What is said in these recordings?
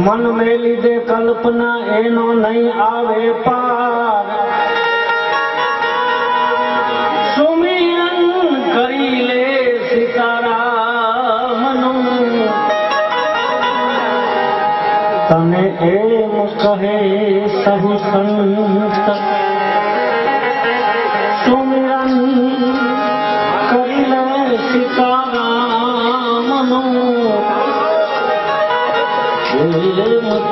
મન મેલી લીધે કલ્પના એનો નહીં આવે પાર. સુમિરન કરી લે સીતારામનું. તને એમ કહે સહુ સંત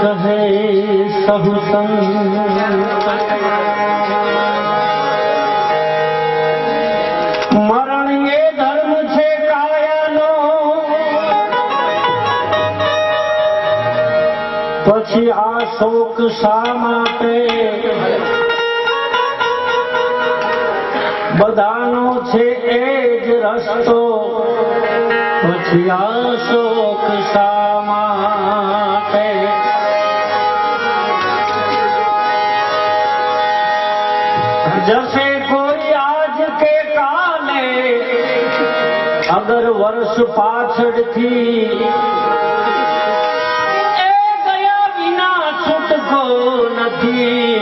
કહે સહુ સંગ ધર્મ છે કાયાનો પછી આ શોક શા માટે? બધાનો છે એ જ રસ્તો. પછી આ શોક શા જશે કોઈ આજ કે કાલે અગર વર્ષ પાછળથી એ ગયા વિના છૂટકો નથી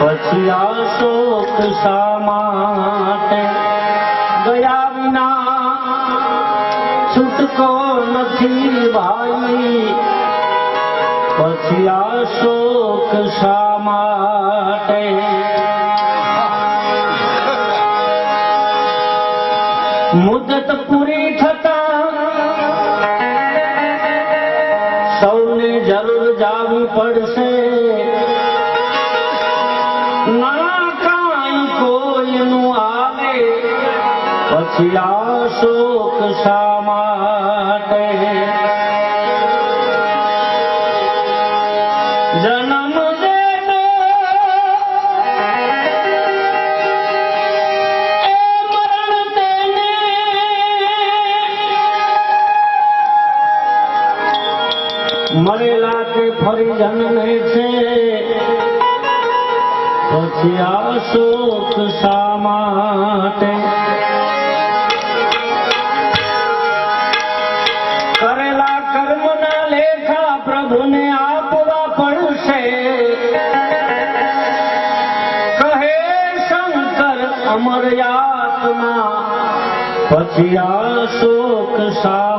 પછી આ શોક શા માટે ગયા વિના છૂટકો નથી ભાઈ પછી આ શોક શા મુદત પૂરી થતા સૌને જરૂર જાવી પડશે ના કાંઈ કોઈનું આવે પછી આ શોક શા પછી આવશો માટે કરેલા કર્મના લેખા પ્રભુને આપવા પડશે. કહે શંકર અમર આત્મા પછી આ શોક શા